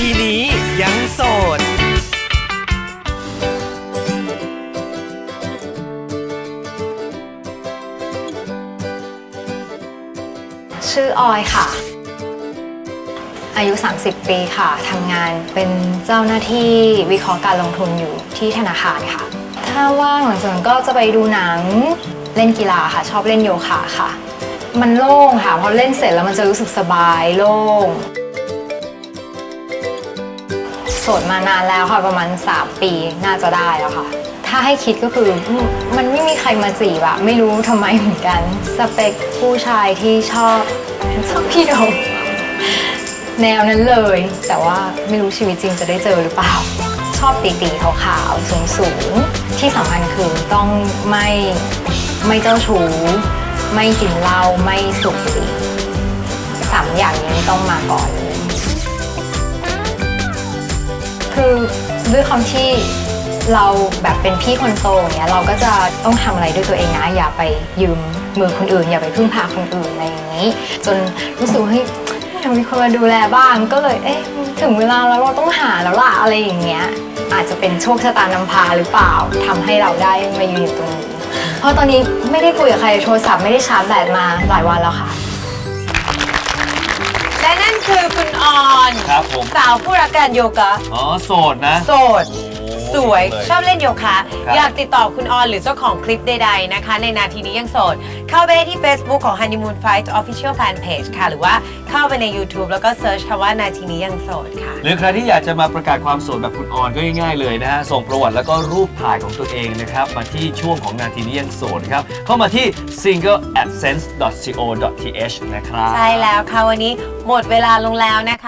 ทีนี้ยังโสด ชื่อออยค่ะ อายุ 30 ปีค่ะทำงานเป็นเจ้าหน้าที่วิเคราะห์การลงทุนอยู่ที่ธนาคารค่ะ ถ้าว่างหลังจากนั้นก็จะไปดูหนังเล่นกีฬาค่ะ ชอบเล่นโยคะค่ะ มันโล่งค่ะพอเล่นเสร็จแล้วมันจะรู้สึกสบายโล่ง สดมานานแล้วค่ะประมาณ 3 ปีน่าจะได้แล้วค่ะ ถ้าให้คิดก็คือมันไม่มีใครมาจีบอะไม่รู้ทำไมเหมือนกัน สเปคผู้ชายที่ชอบชอบพี่ดมแนวนั้นเลย แต่ว่าไม่รู้ชีวิตจริงจะได้เจอหรือเปล่า ชอบตีตีๆขาวๆสูงสูงๆที่สำคัญคือต้องไม่ไม่เจ้าชู้ไม่กินเหล้าไม่สูบบุหรี่สามอย่างนี้ต้องมาก่อนเลย คือด้วยความที่เราแบบเป็นพี่คนโตอย่างเงี้ยเราก็จะต้องทำอะไรด้วยตัวเองนะอย่าไปยืมมือคนอื่น อย่าไปพึ่งพาคนอื่นอะไรอย่างนี้ จนรู้สึกว่าเฮ้ยมีคนมาดูแลบ้างก็เลยเอ๊ะถึงเวลาแล้วเราต้องหาแล้วล่ะอะไรอย่างเงี้ยอาจจะเป็นโชคชะตานำพาหรือเปล่าทำให้เราได้มายืนอยู่ตรงนี้ เพราะตอนนี้ไม่ได้คุยกับใครโทรศัพท์ไม่ได้ชาร์จแบตมาหลายวันแล้วค่ะ ครับผม สาวผู้รักการโยคะอ๋อ โสดนะโสด สวยเลยชอบเล่นโยคะครับอยากติดต่อคุณออนหรือเจ้าของคลิปใดๆนะคะ ในนาทีนี้ยังโสด เข้าไปได้ที่ Facebook ของ Honeymoon Fight Official Fan Page ค่ะ หรือว่าเข้าไปใน YouTube แล้วก็เซิร์ชคำว่านาทีนี้ยังโสดค่ะ หรือใครที่อยากจะมาประกาศความโสดแบบคุณออนก็ง่ายๆเลยนะฮะ ส่งประวัติแล้วก็รูปถ่ายของตัวเองนะครับ มาที่ช่วงของนาทีนี้ยังโสดครับ เข้ามาที่ single adsense co th นะครับ ใช่แล้วค่ะวันนี้หมดเวลาลงแล้วนะคะ